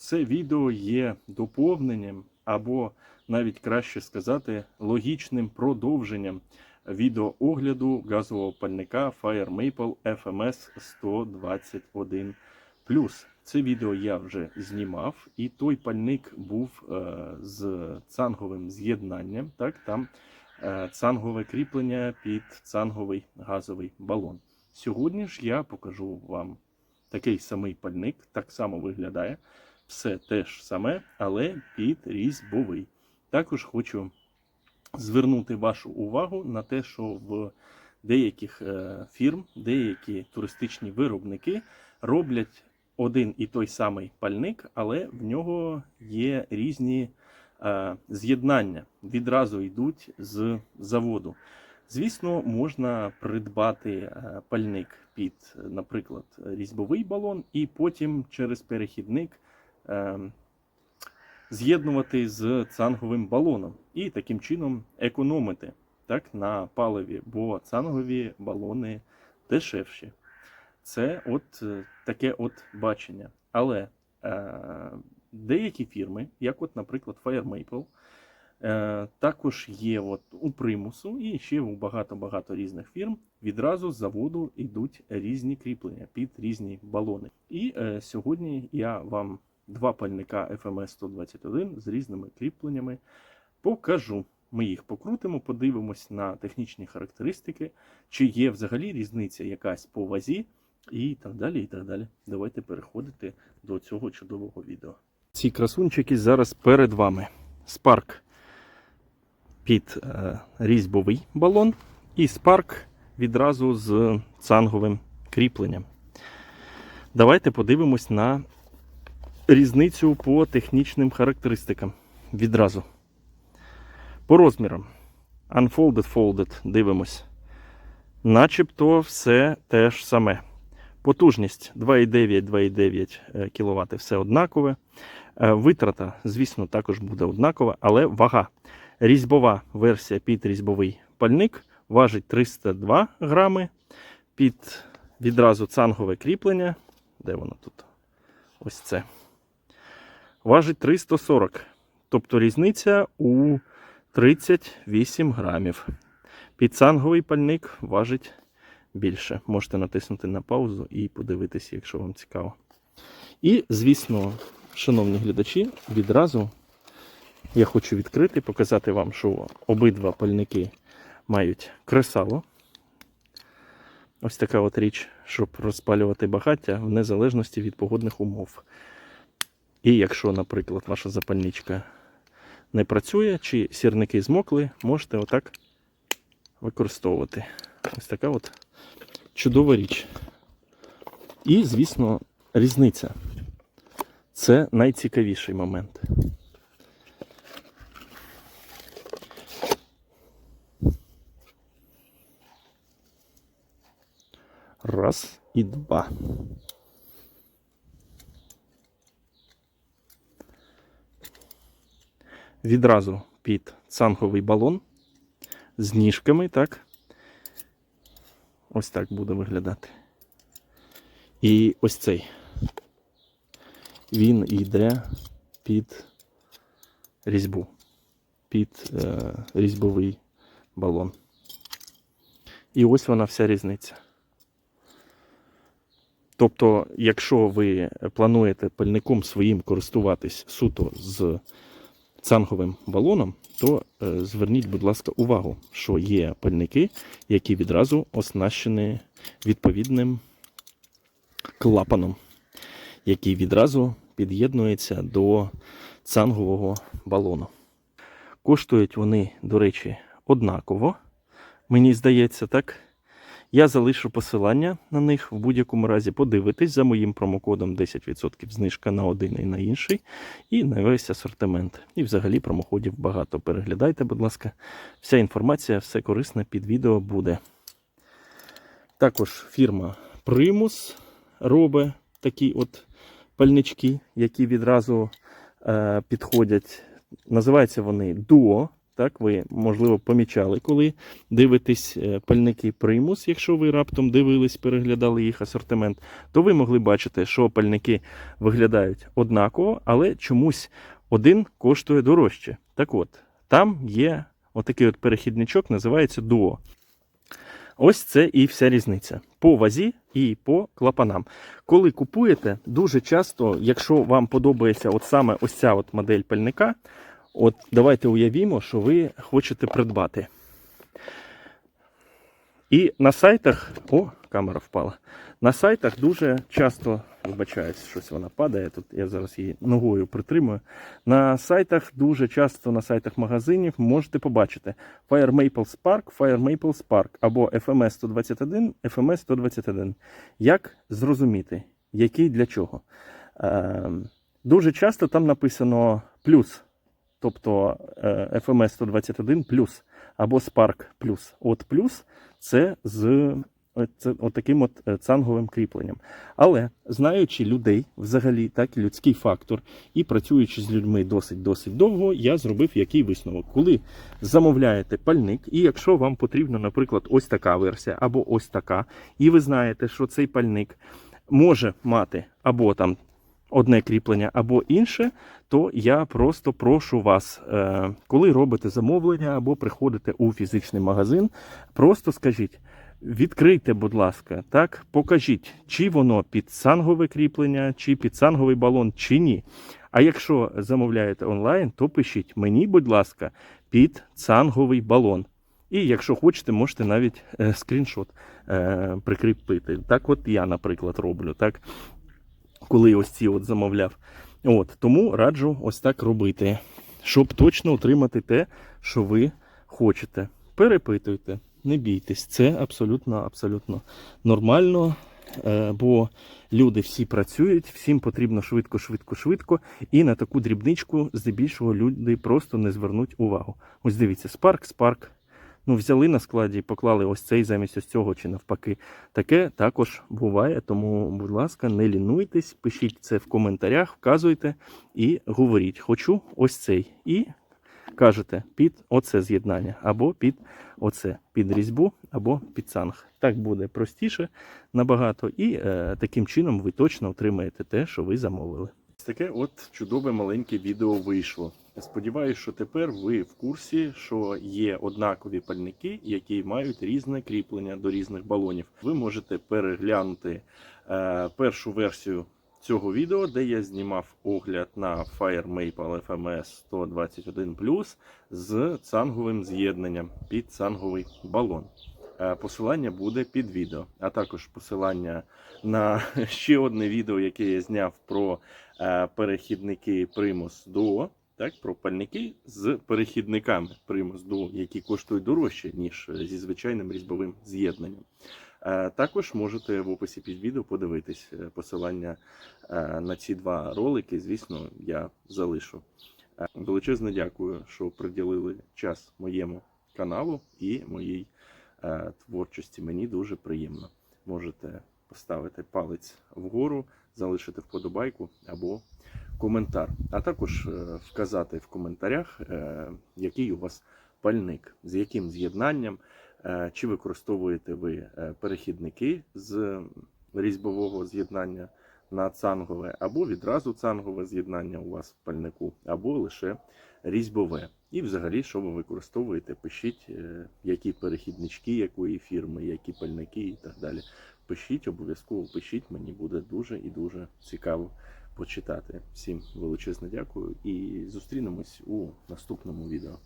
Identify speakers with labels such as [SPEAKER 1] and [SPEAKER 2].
[SPEAKER 1] Це відео є доповненням або навіть краще сказати логічним продовженням відеоогляду газового пальника Fire Maple FMS 121 Це відео я вже знімав, і той пальник був е, з цанговим з'єднанням. Так, там е, цангове кріплення під цанговий газовий балон. Сьогодні ж я покажу вам такий самий пальник, так само виглядає. Все те ж саме, але під різьбовий. Також хочу звернути вашу увагу на те, що в деяких е, фірм, деякі туристичні виробники роблять один і той самий пальник, але в нього є різні е, з'єднання, відразу йдуть з заводу. Звісно, можна придбати е, пальник під, наприклад, різьбовий балон, і потім через перехідник з'єднувати з цанговим балоном і таким чином економити так, на паливі, бо цангові балони дешевші. Це от е, таке от бачення. Але е, деякі фірми, як, от, наприклад, Fire Maple, Е, також є от у примусу і ще у багато-багато різних фірм. Відразу з заводу йдуть різні кріплення під різні балони. І е, сьогодні я вам два пальника FMS 121 з різними кріпленнями покажу. Ми їх покрутимо, подивимось на технічні характеристики, чи є взагалі різниця якась по вазі, і так далі. і так далі. Давайте переходити до цього чудового відео. Ці красунчики зараз перед вами. Spark під е, різьбовий балон і Spark відразу з цанговим кріпленням. Давайте подивимось на різницю по технічним характеристикам. Відразу. По розмірам. Unfolded, folded, дивимось. Начебто все те ж саме. Потужність 2,9-2,9 кВт все однакове. Е, Витрата, звісно, також буде однакова, але вага. Різьбова версія під різьбовий пальник важить 302 грами. Під відразу цангове кріплення. Де воно тут? Ось це. Важить 340. Тобто різниця у 38 грамів. Під цанговий пальник важить більше. Можете натиснути на паузу і подивитися, якщо вам цікаво. І, звісно, шановні глядачі, відразу я хочу відкрити, показати вам, що обидва пальники мають кресало. Ось така от річ, щоб розпалювати багаття в незалежності від погодних умов. І якщо, наприклад, ваша запальничка не працює, чи сірники змокли, можете отак використовувати. Ось така от чудова річ. І, звісно, різниця. Це найцікавіший момент. Раз і два. Відразу під цанговий балон з ніжками, так? Ось так буде виглядати. І ось цей. Він йде під різьбу, під е, різьбовий балон. І ось вона вся різниця. Тобто, якщо ви плануєте пальником своїм користуватись суто з цанговим балоном, то е, зверніть, будь ласка, увагу, що є пальники, які відразу оснащені відповідним клапаном, який відразу під'єднується до цангового балону. Коштують вони, до речі, однаково. Мені здається, так. Я залишу посилання на них в будь-якому разі. Подивитись за моїм промокодом 10% знижка на один і на інший, і на весь асортимент. І взагалі промоходів багато. Переглядайте, будь ласка, вся інформація, все корисне під відео буде. Також фірма Primus робить такі от пальнички, які відразу е, підходять. Називаються вони Duo. Так, ви, можливо, помічали, коли дивитесь е, пальники примус, якщо ви раптом дивились, переглядали їх асортимент, то ви могли бачити, що пальники виглядають однаково, але чомусь один коштує дорожче. Так от, там є отакий от перехідничок, називається дуо. Ось це і вся різниця по вазі і по клапанам. Коли купуєте, дуже часто, якщо вам подобається от саме ось ця от модель пальника, от давайте уявімо, що ви хочете придбати. І на сайтах, о, камера впала. На сайтах дуже часто, вибачаюсь, щось вона падає. Тут я зараз її ногою притримую. На сайтах дуже часто на сайтах магазинів можете побачити Fire Maple Spark, Fire Maple Spark або FMS 121, FMS 121. Як зрозуміти, який для чого? Е, дуже часто там написано плюс, тобто е, FMS 121 плюс або Spark плюс. От плюс це з це, от от е, цанговим кріпленням. Але знаючи людей, взагалі, так і людський фактор, і працюючи з людьми досить-досить довго, я зробив який висновок. Коли замовляєте пальник, і якщо вам потрібна, наприклад, ось така версія, або ось така, і ви знаєте, що цей пальник може мати або там одне кріплення, або інше, то я просто прошу вас, е, коли робите замовлення або приходите у фізичний магазин, просто скажіть. Відкрийте, будь ласка, так, покажіть, чи воно під сангове кріплення, чи під санговий балон, чи ні. А якщо замовляєте онлайн, то пишіть мені, будь ласка, під цанговий балон. І якщо хочете, можете навіть е, скріншот е, прикріпити. Так, от я, наприклад, роблю, так, коли ось ці от замовляв. От, Тому раджу ось так робити, щоб точно отримати те, що ви хочете. Перепитуйте. Не бійтесь, це абсолютно абсолютно нормально, е, бо люди всі працюють, всім потрібно швидко, швидко, швидко. І на таку дрібничку здебільшого люди просто не звернуть увагу. Ось дивіться, спарк, спарк. Ну, взяли на складі і поклали ось цей замість ось цього чи навпаки. Таке також буває. Тому, будь ласка, не лінуйтесь, пишіть це в коментарях, вказуйте і говоріть, хочу ось цей. І кажете під оце з'єднання, або під оце, під різьбу, або під санг. Так буде простіше набагато, і е, таким чином ви точно отримаєте те, що ви замовили. Ось таке от чудове маленьке відео вийшло. Сподіваюсь, що тепер ви в курсі, що є однакові пальники, які мають різне кріплення до різних балонів. Ви можете переглянути е, першу версію цього відео, де я знімав огляд на Fire Maple FMS 121 з цанговим з'єднанням під цанговий балон. Е, Посилання буде під відео, а також посилання на ще одне відео, яке я зняв про е, перехідники Primus Duo. Так, про пальники з перехідниками Primus Duo, які коштують дорожче, ніж зі звичайним різьбовим з'єднанням. Е, Також можете в описі під відео подивитись е, посилання е, на ці два ролики. Звісно, я залишу. Е, Величезне дякую, що приділили час моєму каналу і моїй е, творчості. Мені дуже приємно. Можете поставити палець вгору, залишити вподобайку або коментар, а також е, вказати в коментарях, е, який у вас пальник, з яким з'єднанням. Е, Чи використовуєте ви е, перехідники з різьбового з'єднання на цангове, або відразу цангове з'єднання у вас в пальнику, або лише різьбове. І взагалі, що ви використовуєте, пишіть, е, які перехіднички, якої фірми, які пальники і так далі. Пишіть, обов'язково пишіть, мені буде дуже і дуже цікаво почитати. Всім величезне дякую і зустрінемось у наступному відео.